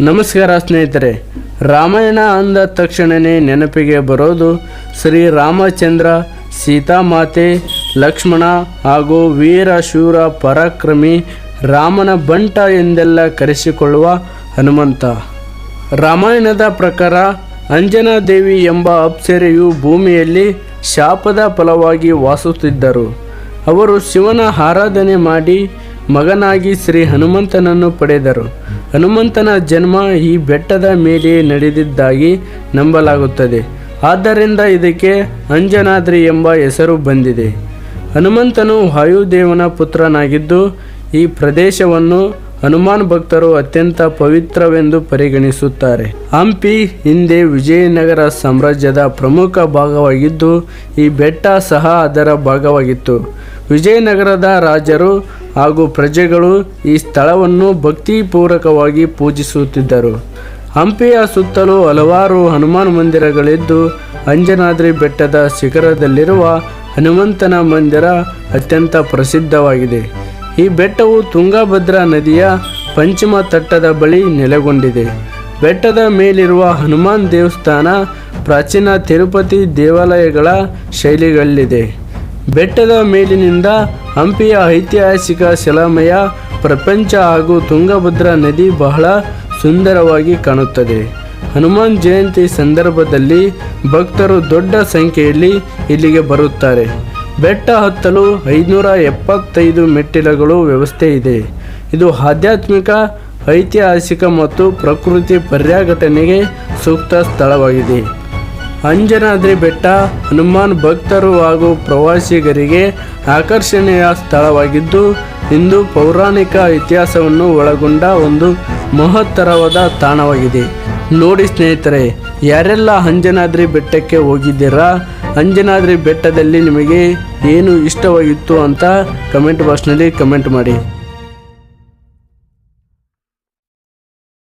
ನಮಸ್ಕಾರ ಸ್ನೇಹಿತರೆ. ರಾಮಾಯಣ ಅಂದ ತಕ್ಷಣವೇ ನೆನಪಿಗೆ ಬರೋದು ಶ್ರೀ ರಾಮಚಂದ್ರ ಸೀತಾಮಾತೆ ಲಕ್ಷ್ಮಣ ಹಾಗೂ ವೀರ, ಶೂರ, ಪರಾಕ್ರಮಿ, ರಾಮನ ಬಂಟ ಎಂದೆಲ್ಲ ಕರೆಸಿಕೊಳ್ಳುವ ಹನುಮಂತ. ರಾಮಾಯಣದ ಪ್ರಕಾರ ಅಂಜನಾದೇವಿ ಎಂಬ ಅಪ್ಸರೆಯು ಭೂಮಿಯಲ್ಲಿ ಶಾಪದ ಫಲವಾಗಿ ವಾಸುತ್ತಿದ್ದರು. ಅವರು ಶಿವನ ಆರಾಧನೆ ಮಾಡಿ ಮಗನಾಗಿ ಶ್ರೀ ಹನುಮಂತನನ್ನು ಪಡೆದರು. ಹನುಮಂತನ ಜನ್ಮ ಈ ಬೆಟ್ಟದ ಮೇಲೆ ನಡೆದಿದ್ದಾಗಿ ನಂಬಲಾಗುತ್ತದೆ. ಆದ್ದರಿಂದ ಇದಕ್ಕೆ ಅಂಜನಾದ್ರಿ ಎಂಬ ಹೆಸರು ಬಂದಿದೆ. ಹನುಮಂತನು ವಾಯುದೇವನ ಪುತ್ರನಾಗಿದ್ದು, ಈ ಪ್ರದೇಶವನ್ನು ಹನುಮಾನ್ ಭಕ್ತರು ಅತ್ಯಂತ ಪವಿತ್ರವೆಂದು ಪರಿಗಣಿಸುತ್ತಾರೆ. ಹಂಪಿ ಹಿಂದೆ ವಿಜಯನಗರ ಸಾಮ್ರಾಜ್ಯದ ಪ್ರಮುಖ ಭಾಗವಾಗಿದ್ದು, ಈ ಬೆಟ್ಟ ಸಹ ಅದರ ಭಾಗವಾಗಿತ್ತು. ವಿಜಯನಗರದ ರಾಜರು ಹಾಗೂ ಪ್ರಜೆಗಳು ಈ ಸ್ಥಳವನ್ನು ಭಕ್ತಿಪೂರ್ವಕವಾಗಿ ಪೂಜಿಸುತ್ತಿದ್ದರು. ಹಂಪಿಯ ಸುತ್ತಲೂ ಹಲವಾರು ಹನುಮಾನ್ ಮಂದಿರಗಳಿದ್ದು, ಅಂಜನಾದ್ರಿ ಬೆಟ್ಟದ ಶಿಖರದಲ್ಲಿರುವ ಹನುಮಂತನ ಮಂದಿರ ಅತ್ಯಂತ ಪ್ರಸಿದ್ಧವಾಗಿದೆ. ಈ ಬೆಟ್ಟವು ತುಂಗಭದ್ರಾ ನದಿಯ ಪಂಚಮ ತಟ್ಟದ ಬಳಿ ನೆಲೆಗೊಂಡಿದೆ. ಬೆಟ್ಟದ ಮೇಲಿರುವ ಹನುಮಾನ್ ದೇವಸ್ಥಾನ ಪ್ರಾಚೀನ ತಿರುಪತಿ ದೇವಾಲಯಗಳ ಶೈಲಿಗಳಲ್ಲಿದೆ ಬೆಟ್ಟದ ಮೇಲಿನಿಂದ ಹಂಪಿಯ ಐತಿಹಾಸಿಕ ಶಿಲಾಮಯ ಪ್ರಪಂಚ ಹಾಗೂ ತುಂಗಭದ್ರಾ ನದಿ ಬಹಳ ಸುಂದರವಾಗಿ ಕಾಣುತ್ತದೆ. ಹನುಮಾನ್ ಜಯಂತಿ ಸಂದರ್ಭದಲ್ಲಿ ಭಕ್ತರು ದೊಡ್ಡ ಸಂಖ್ಯೆಯಲ್ಲಿ ಇಲ್ಲಿಗೆ ಬರುತ್ತಾರೆ. ಬೆಟ್ಟ ಹತ್ತಲು ಐನೂರ ಎಪ್ಪತ್ತೈದು ಮೆಟ್ಟಿಲುಗಳು ವ್ಯವಸ್ಥೆ ಇದೆ. ಇದು ಆಧ್ಯಾತ್ಮಿಕ, ಐತಿಹಾಸಿಕ ಮತ್ತು ಪ್ರಕೃತಿ ಪರ್ಯಾಘಟನೆಗೆ ಸೂಕ್ತ ಸ್ಥಳವಾಗಿದೆ. ಅಂಜನಾದ್ರಿ ಬೆಟ್ಟ ಹನುಮಾನ್ ಭಕ್ತರು ಹಾಗೂ ಪ್ರವಾಸಿಗರಿಗೆ ಆಕರ್ಷಣೀಯ ಸ್ಥಳವಾಗಿದ್ದು, ಇಂದು ಪೌರಾಣಿಕ ಇತಿಹಾಸವನ್ನು ಒಳಗೊಂಡ ಒಂದು ಮಹತ್ತರವಾದ ತಾಣವಾಗಿದೆ. ನೋಡಿ ಸ್ನೇಹಿತರೆ, ಯಾರೆಲ್ಲ ಅಂಜನಾದ್ರಿ ಬೆಟ್ಟಕ್ಕೆ ಹೋಗಿದ್ದೀರಾ? ಅಂಜನಾದ್ರಿ ಬೆಟ್ಟದಲ್ಲಿ ನಿಮಗೆ ಏನು ಇಷ್ಟವಾಗಿತ್ತು ಅಂತ ಕಮೆಂಟ್ ಬಾಕ್ಸ್ನಲ್ಲಿ ಕಮೆಂಟ್ ಮಾಡಿ.